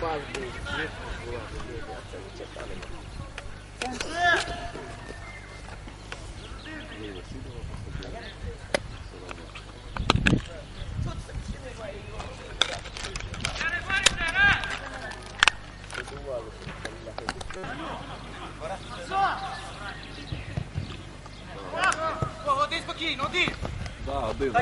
пас був, звідки була, а це не чекали. Один спокійно, один! Да, один.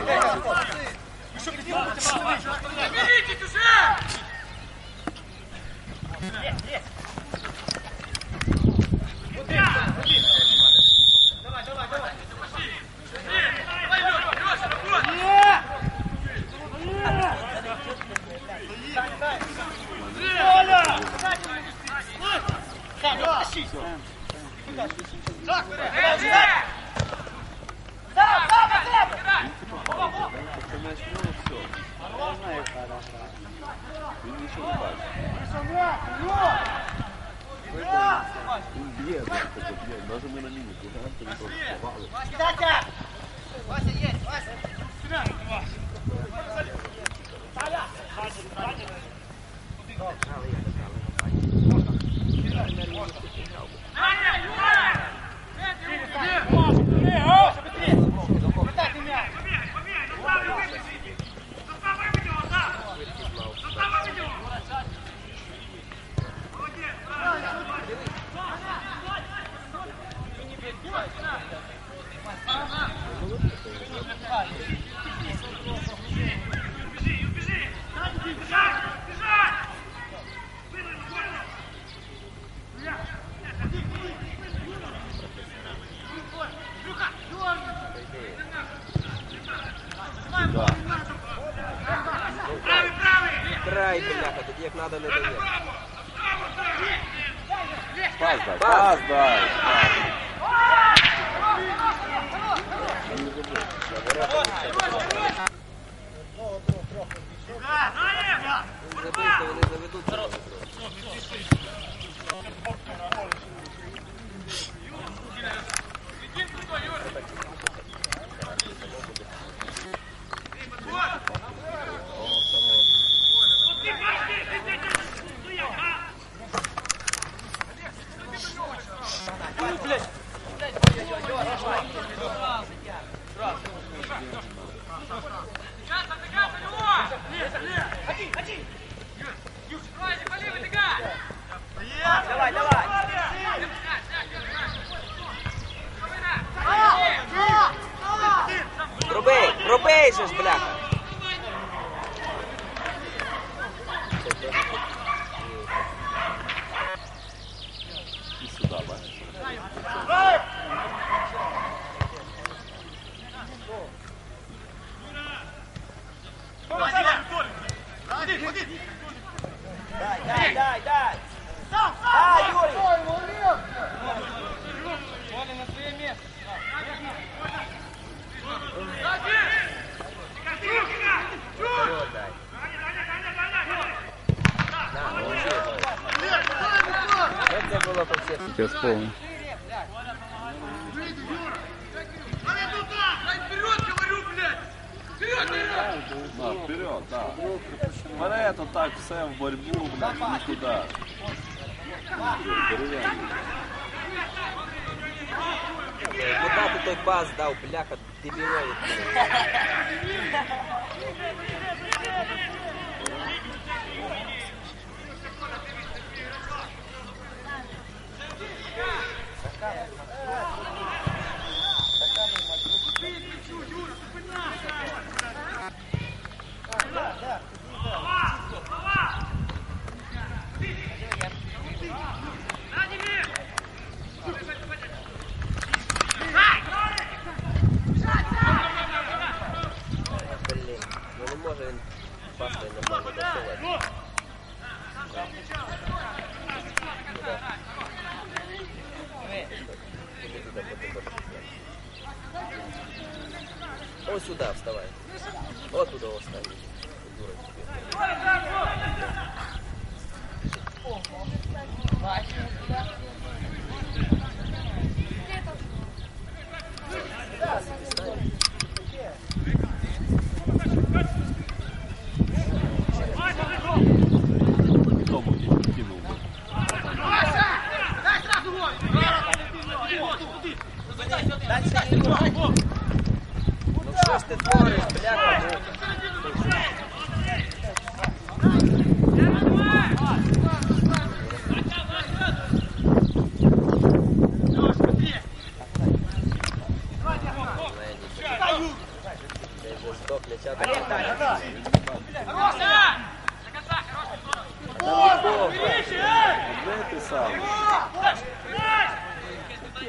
Бляха, тоді як треба не дає. Пас дай, пас дай. Забити, вони заведуть. було по всіх? Я сповнив. Вперед, говорю, блядь! Вперед, вперед! Да, вперед, да. Вперед, отак, все в борьбу, блядь, нікуди. Дерев'яний. Куда ти той пас дав, бляха, дебілові. Cara,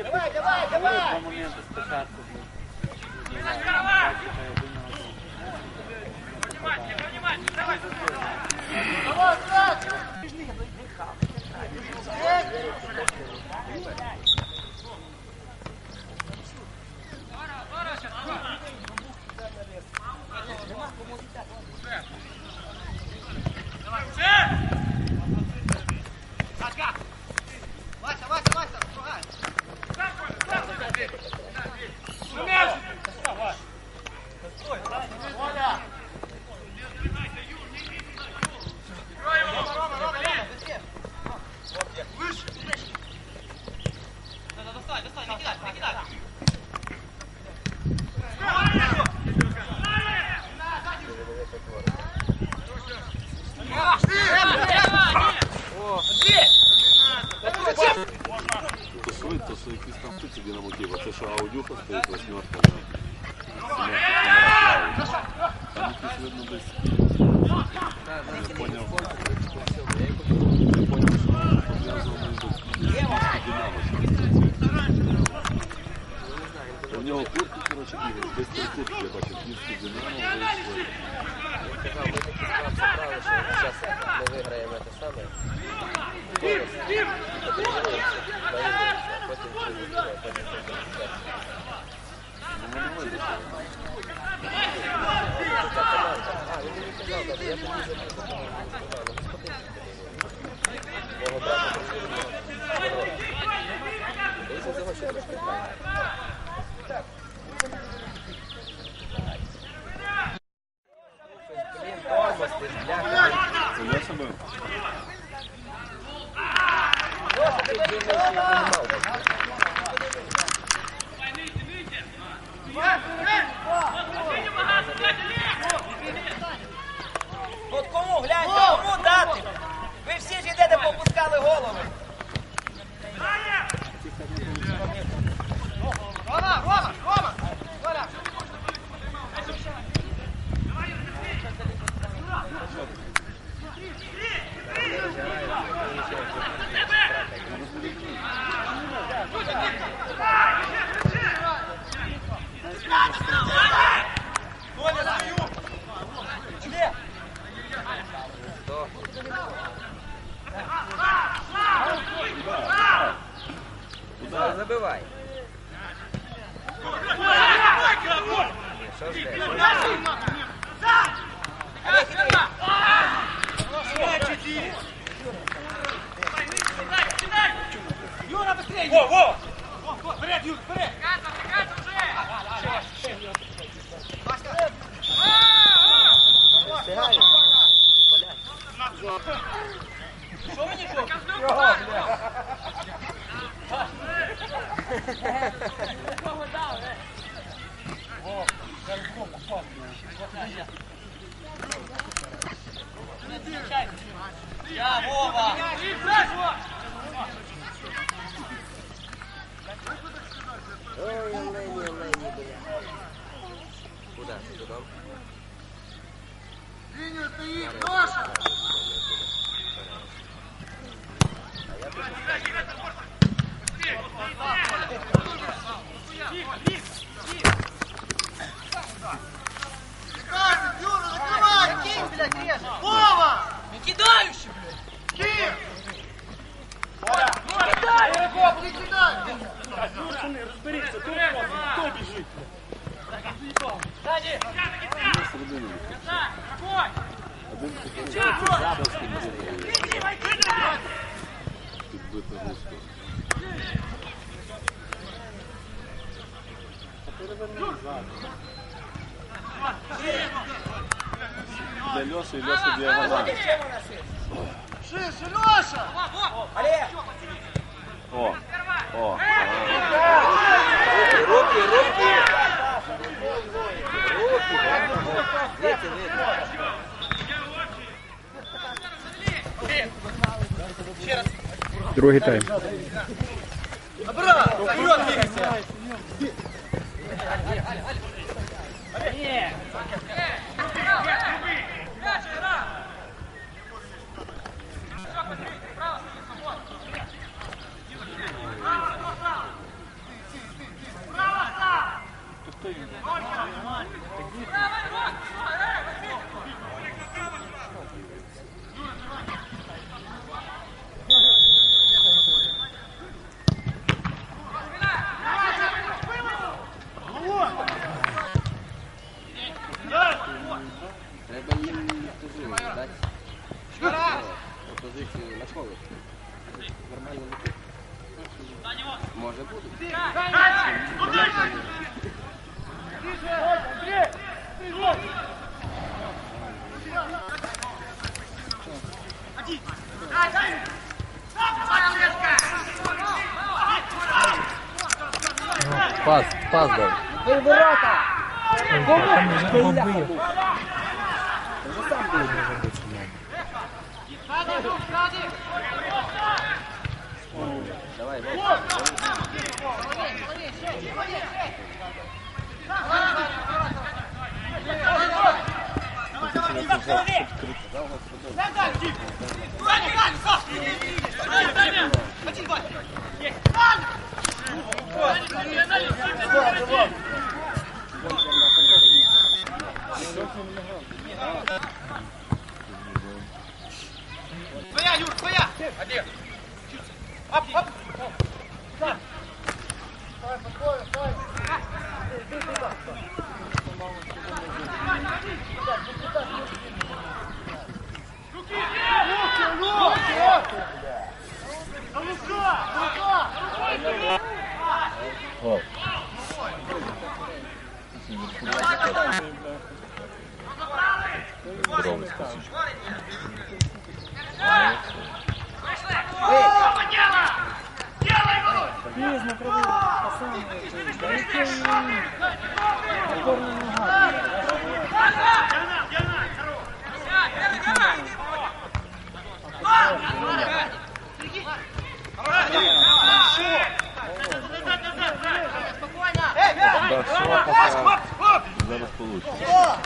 Давай, давай, давай. моменти спочатку. Вася, що, то що якісь там птиці Динамо Київ, а це що аудюха стоїть, восьмерка, да. Там якісь видно десь. Я поняв. Я поняв, що пов'язано з Динамо. У нього куртки, коротше, бігають, десь три куртки, я бачив, київський Динамо, десь. Казав, ми такі справи забрали, що зараз ми виграємо те саме. Потренуємося, наїдемося, а потім через а потім через Ну, не видно. Така команда. А, він мені казав, так, я тобі записав. Сказав, ну сходи сюди. Мого брата просили Іди! Все, забивай. Що ж ти? Олег, іди! Юра, быстрее! Во, во! Во, вперед, Юр, вперед! Вова! Не кидающий, блядь! Кинь! Ну, кидай! Перекоп, не кидай! Сзади! Середину. Один такий часовський Підбита густо. для Леши и Леша диагональ. Шише, Леша! Олег! О, о. Руки, руки, руки! Руки, Дети, дети. Другий тайм. Обратно! Вперед двигайся! Нет! Пас, пас дай. Давай, давай. Твоя, Получится.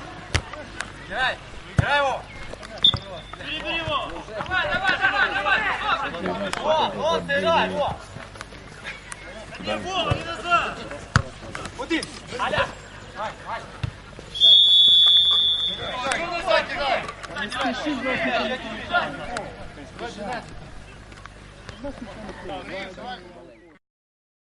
Играй, играй его. Бери его. Давай, давай, давай, давай. О, вот, играй, вот. Не в голову, не назад. Один. Аля. Спеши,